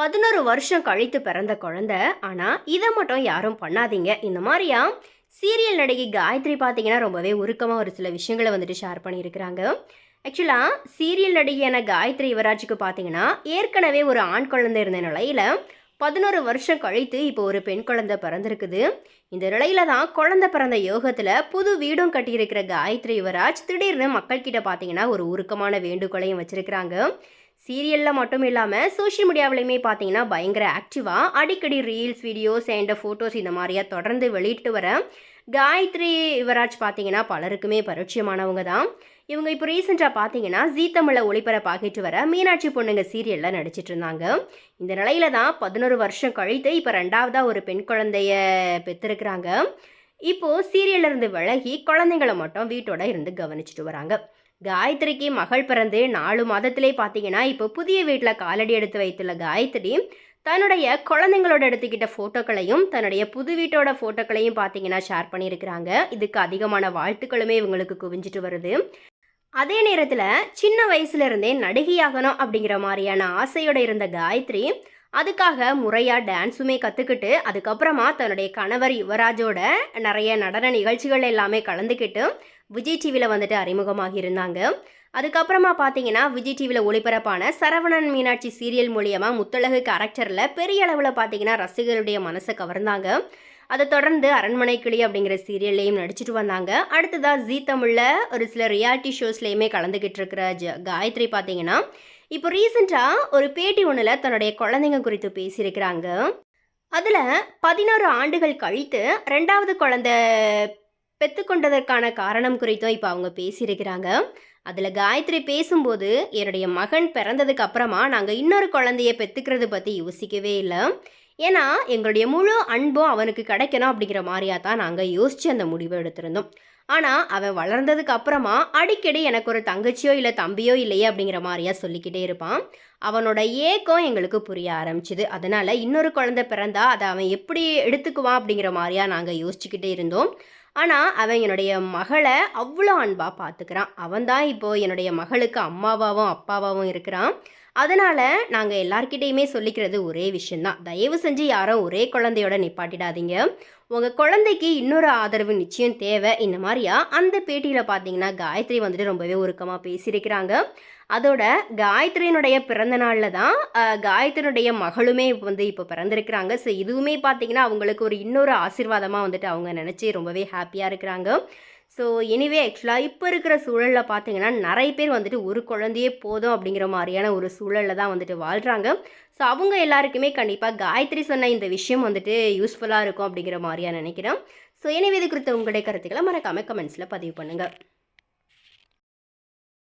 பதினொரு வருஷம் கழித்து பிறந்த குழந்தை. ஆனால் இதை மட்டும் யாரும் பண்ணாதீங்க. இந்த மாதிரியா? சீரியல் நடிகை காயத்ரி பார்த்தீங்கன்னா ரொம்பவே உருக்கமாக ஒரு சில விஷயங்களை வந்துட்டு ஷேர் பண்ணியிருக்கிறாங்க. ஆக்சுவலாக சீரியல் நடிகையான காயத்ரி யுவராஜுக்கு பார்த்தீங்கன்னா ஏற்கனவே ஒரு ஆண் குழந்தை இருந்த நிலையில் பதினோரு வருஷம் கழித்து இப்போ ஒரு பெண் குழந்தை பிறந்திருக்குது. இந்த நிலையில தான் குழந்தை பிறந்த யோகத்தில் புது வீடும் கட்டியிருக்கிற காயத்ரி யுவராஜ் திடீர்னு மக்கள்கிட்ட பார்த்தீங்கன்னா ஒரு உருக்கமான வேண்டுகோளையும் வச்சிருக்கிறாங்க. சீரியலில் மட்டும் இல்லாமல் சோஷியல் மீடியாவிலையுமே பார்த்தீங்கன்னா பயங்கர ஆக்டிவாக அடிக்கடி ரீல்ஸ் வீடியோஸ் அண்ட் ஃபோட்டோஸ் இந்த மாதிரியா தொடர்ந்து வெளியிட்டு வர காயத்ரி யுவராஜ் பார்த்தீங்கன்னா பலருக்குமே பரிச்சயமானவங்க தான். இவங்க இப்போ ரீசெண்டாக பார்த்தீங்கன்னா ஜீ தமிழை ஒளிபரப்பாகிட்டு வர மீனாட்சி பொண்ணுங்க சீரியலில் நடிச்சிட்டு இருந்தாங்க. இந்த நிலையில தான் பதினோரு வருஷம் கழித்து இப்போ ரெண்டாவதாக ஒரு பெண் குழந்தைய பெற்றிருக்கிறாங்க. இப்போது சீரியல்ல இருந்து விலகி குழந்தைங்களை மட்டும் வீட்டோட இருந்து கவனிச்சிட்டு வராங்க. காயத்ரிக்கு மகள் பிறந்து நாலு மாதத்திலே பார்த்தீங்கன்னா இப்போ புதிய வீட்டில் காலடி எடுத்து வைத்துள்ள காயத்ரி தன்னுடைய குழந்தைங்களோட எடுத்துக்கிட்ட ஃபோட்டோக்களையும் தன்னுடைய புது வீட்டோட ஃபோட்டோக்களையும் பார்த்தீங்கன்னா ஷேர் பண்ணியிருக்கிறாங்க. இதுக்கு அதிகமான வாழ்த்துக்களுமே இவங்களுக்கு குவிஞ்சிட்டு வருது. அதே நேரத்தில் சின்ன வயசுலேருந்தே நடிகையாகணும் அப்படிங்கிற மாதிரியான ஆசையோடு இருந்த காயத்ரி அதுக்காக முறையாக டான்ஸுமே கற்றுக்கிட்டு அதுக்கப்புறமா தன்னுடைய கணவர் யுவராஜோட நிறைய நடன நிகழ்ச்சிகள் எல்லாமே கலந்துக்கிட்டு விஜய் டிவியில் வந்துட்டு அறிமுகமாகி இருந்தாங்க. அதுக்கப்புறமா பார்த்தீங்கன்னா விஜய் டிவியில் ஒளிபரப்பான சரவணன் மீனாட்சி சீரியல் மூலியமாக முத்தழகு கேரக்டரில் பெரிய அளவில் பார்த்தீங்கன்னா ரசிகர்களுடைய மனசை கவர்ந்தாங்க. அதை தொடர்ந்து அரண்மனை கிளி அப்படிங்கிற சீரியல்லையும் நடிச்சிட்டு வந்தாங்க. அடுத்ததாக ஜீ தமிழில் ஒரு சில ரியாலிட்டி ஷோஸ்லேயுமே கலந்துக்கிட்டு இருக்கிற ஜ காயத்ரி பார்த்தீங்கன்னா இப்போ ரீசெண்டாக ஒரு பேட்டி ஒன்றில் தன்னுடைய குழந்தைங்க குறித்து பேசியிருக்கிறாங்க. அதில் பதினோரு ஆண்டுகள் கழித்து ரெண்டாவது குழந்தை பெற்றுக்கொண்டதற்கான காரணம் குறித்தும் இப்போ அவங்க பேசியிருக்கிறாங்க. அதில் காயத்ரி பேசும்போது என்னுடைய மகன் பிறந்ததுக்கு அப்புறமா நாங்கள் இன்னொரு குழந்தைய பெற்றுக்கிறது பற்றி யோசிக்கவே இல்லை. ஏன்னா எங்களுடைய முழு அன்பும் அவனுக்கு கிடைக்கணும் அப்படிங்கிற மாதிரியா தான் நாங்கள் யோசித்து அந்த முடிவை எடுத்திருந்தோம். ஆனால் அவன் வளர்ந்ததுக்கு அப்புறமா அடிக்கடி எனக்கு ஒரு தங்கச்சியோ இல்லை தம்பியோ இல்லையே அப்படிங்கிற மாதிரியா சொல்லிக்கிட்டே இருப்பான். அவனோட ஏக்கம் எங்களுக்கு புரிய ஆரம்பிச்சுது. அதனால் இன்னொரு குழந்தை பிறந்தா அதை அவன் எப்படி எடுத்துக்குவான் அப்படிங்கிற மாதிரியா நாங்கள் யோசிச்சுக்கிட்டே இருந்தோம். ஆனால் அவன் என்னுடைய மகளை அவ்வளோ அன்பாக பார்த்துக்கிறான் அவன் தான் இப்போது என்னுடைய மகளுக்கு அம்மாவாகவும் அப்பாவாகவும் இருக்கிறான். அதனால் நாங்கள் எல்லார்கிட்டேயுமே சொல்லிக்கிறது ஒரே விஷயந்தான் தயவு செஞ்சு யாரும் ஒரே குழந்தையோட நிப்பாட்டிடாதீங்க. உங்கள் குழந்தைக்கு இன்னொரு ஆதரவு நிச்சயம் தேவை. இந்த மாதிரியா? அந்த பேட்டியில் பார்த்தீங்கன்னா காயத்ரி வந்துட்டு ரொம்பவே உருக்கமாக பேசியிருக்கிறாங்க. அதோட காயத்ரியினுடைய பிறந்த நாளில் தான் காயத்ரியனுடைய காயத்ரியினுடைய மகளுமே இப்போ வந்து இப்போ பிறந்திருக்கிறாங்க. ஸோ இதுவுமே பார்த்தீங்கன்னா அவங்களுக்கு ஒரு இன்னொரு ஆசீர்வாதமாக வந்துட்டு அவங்க நினச்சி ரொம்பவே ஹாப்பியாக இருக்கிறாங்க. ஸோ எனிவே ஆக்சுவலாக இப்போ இருக்கிற சூழலில் பார்த்தீங்கன்னா நிறைய பேர் வந்துட்டு ஒரு குழந்தையே போதும் அப்படிங்கிற மாதிரியான ஒரு சூழலில் தான் வந்துட்டு வாழ்கிறாங்க ஸோ அவங்க எல்லாருக்குமே கண்டிப்பாக காயத்ரி சொன்ன இந்த விஷயம் வந்துட்டு யூஸ்ஃபுல்லாக இருக்கும் அப்படிங்கிற மாதிரியாக நினைக்கிறேன். ஸோ எனவே இது குறித்த உங்களுடைய கருத்துக்களை மறக்காமல் கமெண்ட்ஸில் பதிவு பண்ணுங்கள்